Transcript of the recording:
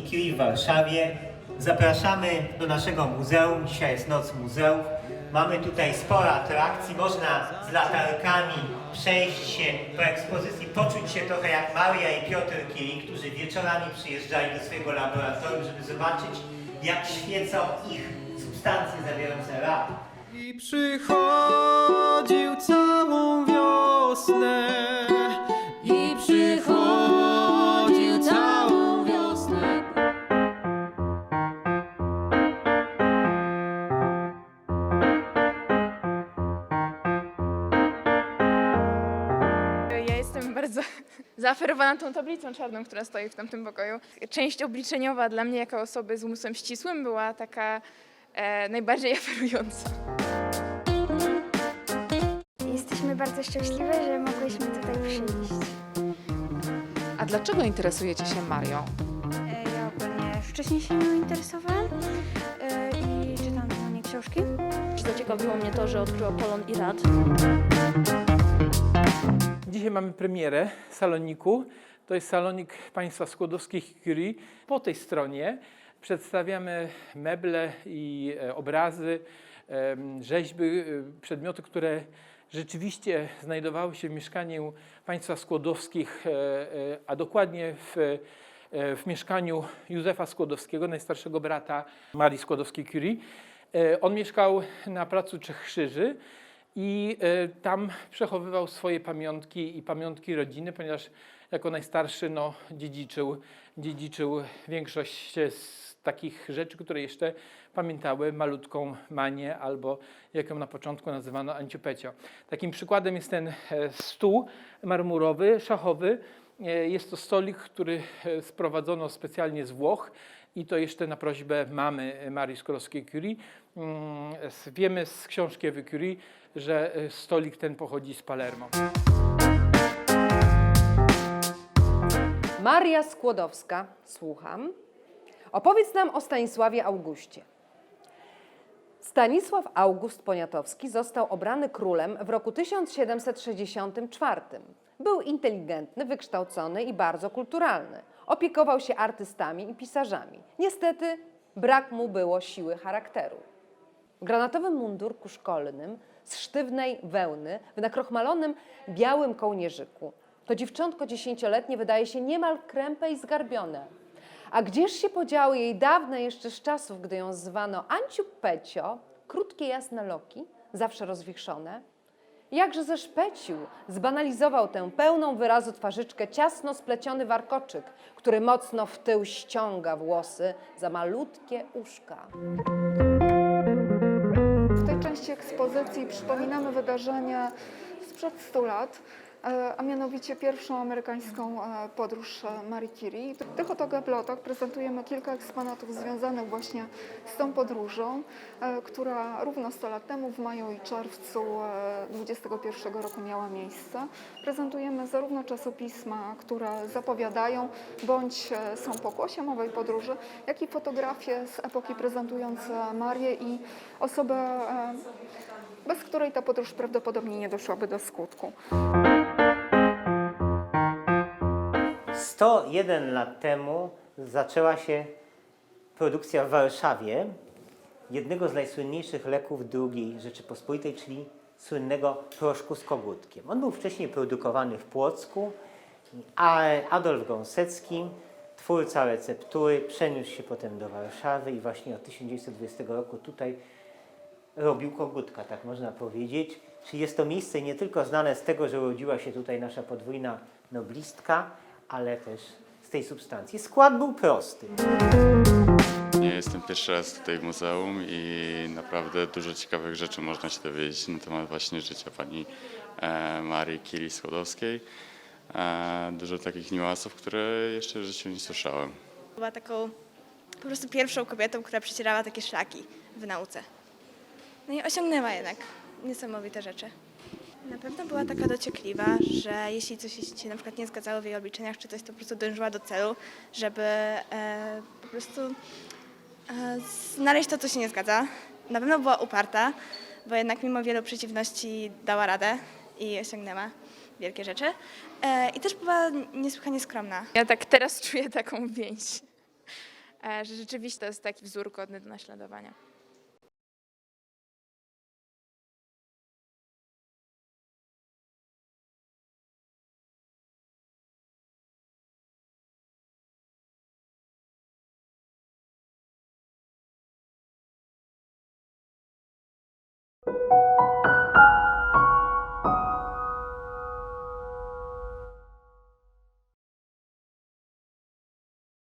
Skłodowskiej Curie w Warszawie. Zapraszamy do naszego muzeum. Dzisiaj jest Noc Muzeów. Mamy tutaj sporo atrakcji. Można z latarkami przejść się po ekspozycji, poczuć się trochę jak Maria i Piotr Curie, którzy wieczorami przyjeżdżali do swojego laboratorium, żeby zobaczyć, jak świecą ich substancje zawierające rad. I przychodził całą wiosnę. Bardzo zaaferowana tą tablicą czarną, która stoi w tamtym pokoju. Część obliczeniowa dla mnie jako osoby z umysłem ścisłym była taka e, najbardziej aferująca. Jesteśmy bardzo szczęśliwe, że mogłyśmy tutaj przyjść. A dlaczego interesujecie się Marią? E, Ja ogólnie wcześniej się nią interesowałam e, i czytam do niej książki. Zaciekawiło mnie to, że odkryła Polon i Rad. Dzisiaj mamy premierę saloniku. To jest salonik państwa Skłodowskich Curie. Po tej stronie przedstawiamy meble i e, obrazy, rzeźby, e, przedmioty, które rzeczywiście znajdowały się w mieszkaniu państwa Skłodowskich, e, a dokładnie w, w mieszkaniu Józefa Skłodowskiego, najstarszego brata Marii Skłodowskiej-Curie. On mieszkał na placu Trzech Krzyży i e, tam przechowywał swoje pamiątki i pamiątki rodziny, ponieważ jako najstarszy no, dziedziczył, dziedziczył większość z takich rzeczy, które jeszcze pamiętały malutką manię albo jak ją na początku nazywano anciupecio. Takim przykładem jest ten e, stół marmurowy, szachowy. E, Jest to stolik, który e, sprowadzono specjalnie z Włoch i to jeszcze na prośbę mamy Marii Skłodowskiej-Curie. Mm, Wiemy z książki Ewy Curie, że e, stolik ten pochodzi z Palermo. Maria Skłodowska, słucham. Opowiedz nam o Stanisławie Augustie. Stanisław August Poniatowski został obrany królem w roku 1764. Był inteligentny, wykształcony i bardzo kulturalny. Opiekował się artystami i pisarzami. Niestety brak mu było siły charakteru. Granatowy mundurku szkolnym z sztywnej wełny w nakrochmalonym białym kołnierzyku. To dziewczątko dziesięcioletnie wydaje się niemal krępe i zgarbione. A gdzież się podziały jej dawne jeszcze z czasów, gdy ją zwano Anciu Pecio, krótkie jasne loki, zawsze rozwichrzone? Jakże zeszpecił, zbanalizował tę pełną wyrazu twarzyczkę ciasno spleciony warkoczyk, który mocno w tył ściąga włosy za malutkie uszka. W tej części ekspozycji przypominamy wydarzenie sprzed 100 lat, a mianowicie pierwszą amerykańską e, podróż e, Marie Curie. W tych oto gablotach prezentujemy kilka eksponatów związanych właśnie z tą podróżą, e, która równo 100 lat temu w maju i czerwcu 2021 roku miała miejsce. Prezentujemy zarówno czasopisma, które zapowiadają bądź e, są pokłosiem owej podróży, jak i fotografie z epoki prezentujące Marię i osobę, e, bez której ta podróż prawdopodobnie nie doszłaby do skutku. 101 lat temu zaczęła się produkcja w Warszawie jednego z najsłynniejszych leków II Rzeczypospolitej, czyli słynnego proszku z kogutkiem. On był wcześniej produkowany w Płocku, a Adolf Gąsecki, twórca receptury, przeniósł się potem do Warszawy i właśnie od 1920 roku tutaj robił kogutka, tak można powiedzieć. Czyli jest to miejsce nie tylko znane z tego, że urodziła się tutaj nasza podwójna noblistka, ale też z tej substancji. Skład był prosty. Nie jestem pierwszy raz tutaj w muzeum i naprawdę dużo ciekawych rzeczy można się dowiedzieć na temat właśnie życia pani e, Marii Curie Skłodowskiej. E, dużo takich niuansów, które jeszcze w życiu nie słyszałem. Była taką po prostu pierwszą kobietą, która przecierała takie szlaki w nauce. No i osiągnęła jednak niesamowite rzeczy. Na pewno była taka dociekliwa, że jeśli coś się na przykład nie zgadzało w jej obliczeniach czy coś, to po prostu dążyła do celu, żeby e, po prostu e, znaleźć to, co się nie zgadza. Na pewno była uparta, bo jednak mimo wielu przeciwności dała radę i osiągnęła wielkie rzeczy. E, I też była niesłychanie skromna. Ja tak teraz czuję taką więź e, że rzeczywiście to jest taki wzór godny do naśladowania.